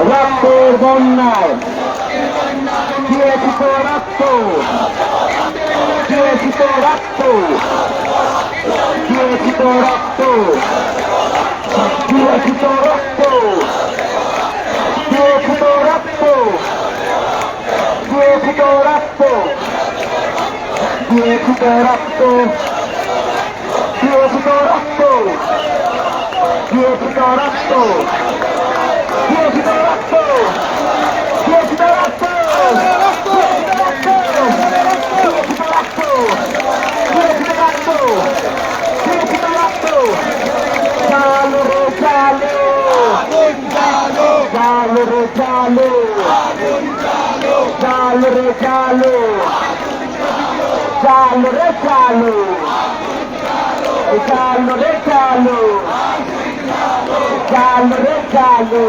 রক্তের বন্যায়। দিয়েছি তো রক্ত দিয়েছি তো রক্ত দিয়েছি তো রক্ত দিয়েছি তো রক্ত দিয়েছি তো রক্ত দিয়েছি তো রক্ত দিয়েছি তো রক্ত দিয়েছি তো রক্ত দিয়েছি তো রক্ত দিয়েছি তো রক্ত দিয়েছি তো রক্ত চালু রে চালু চালু রে চালু চালু রে চালু চালু রে চালু চালু রে চালু চালু রে চালু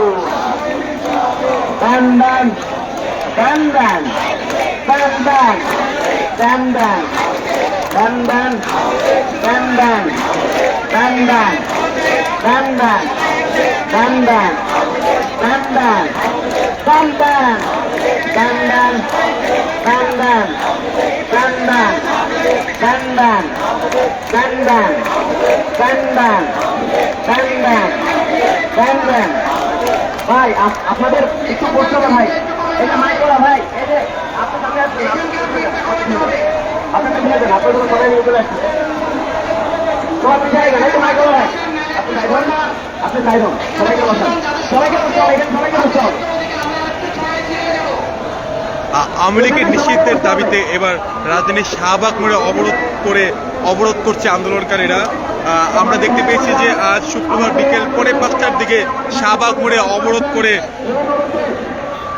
Dandan, dandan, dandan, dandan, dandan, dandan, dandan, dandan, dandan, dandan, dandan, dandan, dandan, dandan, dandan, dandan, dandan, dandan, dandan. ভাই আপ- আপনাদের একটু বসতে হবে ভাই। এটা মাইক করা ভাই এই যে আপনি সামনে আসবেন আপনি সামনে আসবেন আপনার কোনো সবাই নিয়ে চলে আসছেন সবাই পিছিয়ে তো মাইক করা ভাই। আওয়ামী লীগের নিষিদ্ধের দাবিতে এবার রাজধানীর শাহবাগ মোড়ে অবরোধ করে অবরোধ করছে আন্দোলনকারীরা। আমরা দেখতে পেয়েছি যে আজ শুক্রবার বিকেল পরে পাঁচটার দিকে শাহবাগ মোড়ে অবরোধ করে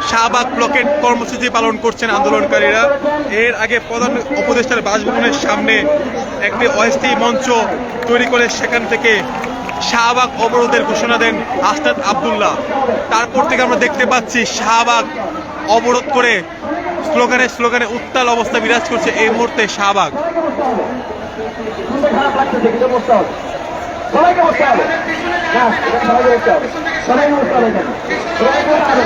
শাহবাগ ব্লকের কর্মসূচি পালন করছেন আন্দোলনকারীরা। এর আগে প্রধান উপদেষ্টার বাসভবনের সামনে একটি অস্থায়ী মঞ্চ তৈরি করে সেখান থেকে শাহবাগ অবরোধের ঘোষণা দেন আস্তাদ আবদুল্লাহ। তারপর থেকে আমরা দেখতে পাচ্ছি শাহবাগ অবরোধ করে স্লোগানে স্লোগানে উত্তাল অবস্থা বিরাজ করছে এই মুহূর্তে শাহবাগ। সবাইকে বসতে হবে। বসতে হবে। বসতে হবে এখানে সবাইকে বসতে হবে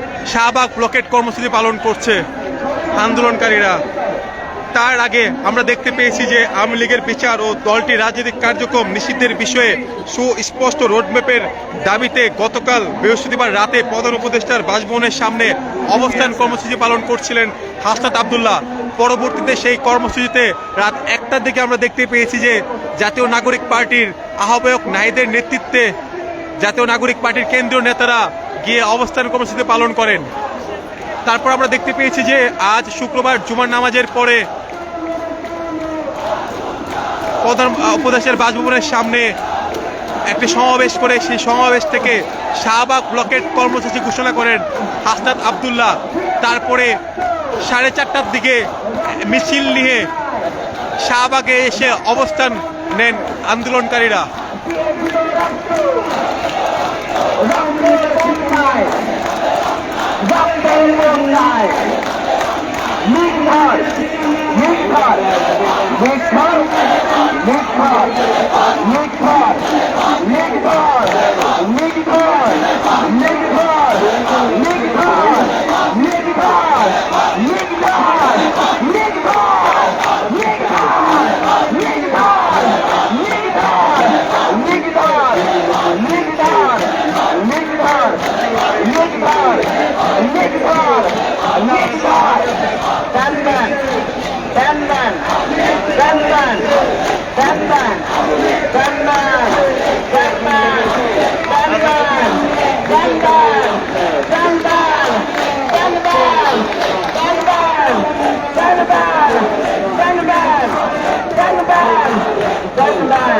শাহবাগ ব্লকেট কর্মসূচি পালন করছে আন্দোলনকারীরা। তার আগে আমরা দেখতে পেয়েছি যে আওয়ামী লীগের বিচার ও দলটির রাজনৈতিক কার্যক্রম নিষিদ্ধের বিষয়ে সুস্পষ্ট রোডম্যাপের দাবিতে গতকাল বৃহস্পতিবার রাতে প্রধান উপদেষ্টার বাসভবনের সামনে অবস্থান কর্মসূচি পালন করছিলেন হাসনাত আবদুল্লাহ। পরবর্তীতে সেই কর্মসূচিতে রাত একটার দিকে আমরা দেখতে পেয়েছি যে জাতীয় নাগরিক পার্টির আহ্বায়ক নাহিদের নেতৃত্বে জাতীয় নাগরিক পার্টির কেন্দ্রীয় নেতারা গিয়ে অবস্থান কর্মসূচি পালন করেন। তারপর আমরা দেখতে পেয়েছি যে আজ শুক্রবার জুমার নামাজের পরে প্রধান উপদেশের বাসভবনের সামনে একটি সমাবেশ করে সেই সমাবেশ থেকে শাহবাগ ব্লকের কর্মসূচি ঘোষণা করেন হাসনাত আবদুল্লাহ। তারপরে সাড়ে চারটার দিকে মিছিল নিয়ে শাহবাগে এসে অবস্থান নেন আন্দোলনকারীরা। নির্ভর নির্ভর নির্ভর নির্ভর নির্ভর নির্ভর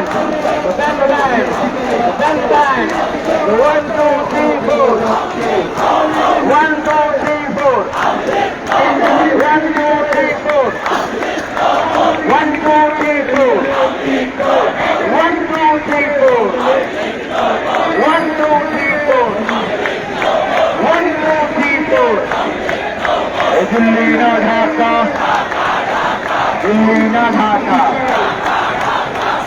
time. Remember nine. Remember nine. One, two, three, four. One, two, three, four. One, two, three, four. One, two, three, four. One, two, three, four. One, two, three, four. One, two, three, four. It's in the Ghaka. In the Ghaka.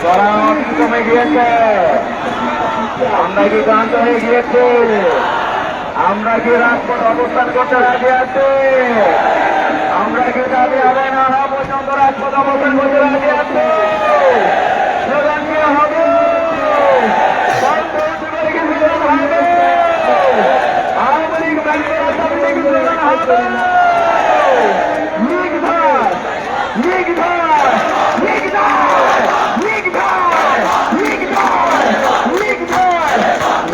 চড়ান কমে গিয়েছে। আমরা কি ক্লান্ত হয়ে গিয়েছে? আমরা কি রাজপথ অবস্থান করতে রাজি আছে? আমরা কি দাবি হবে না পর্যন্ত রাজপথ অবস্থান করতে রাজি আছে? হবে?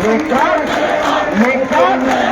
Make up, make up.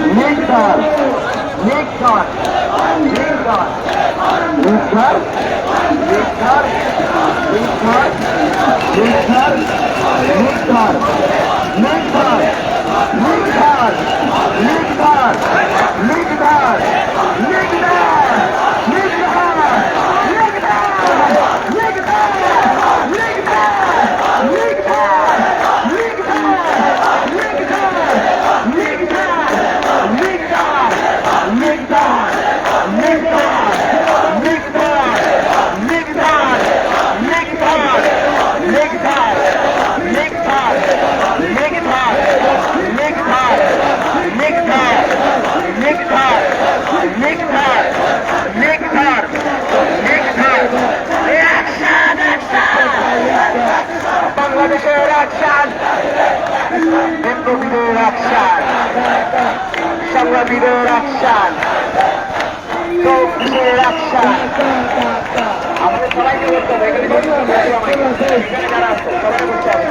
One, two, three, four. One, two, three, four. সংগ্রামীদের আকশান সংগ্রামীদের আকশান চৌকিদের আমাদের সবাইকে বলতে হবে, এখানে যারা আসছে সবাই বলতে হবে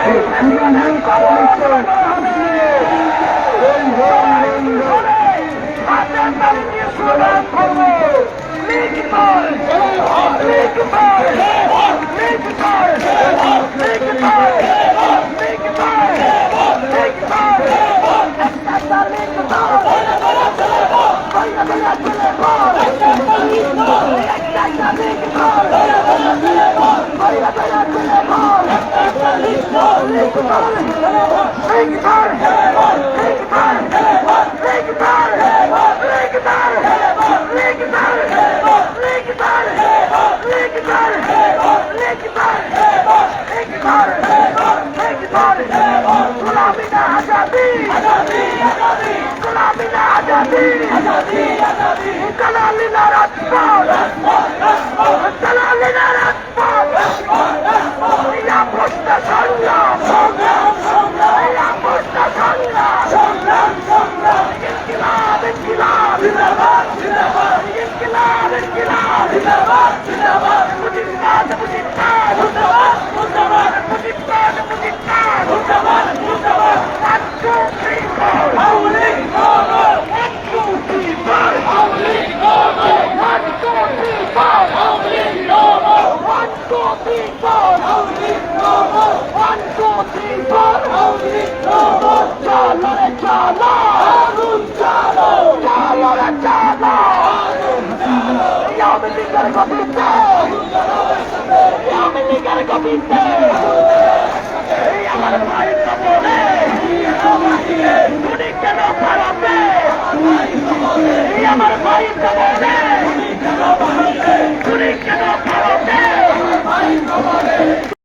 Make it hard! Make it hard! Make it hard! অনুরোধ করব সবাইকে বসতে হবে সবাইকে বসতে হবে সংগ্রাম লীগের কপিতে আওয়ামী লীগের কপিতে আমার ভাই কবলে তুমি কেন ভারতে আমার ভাই কবলে তুমি কেন ভারতে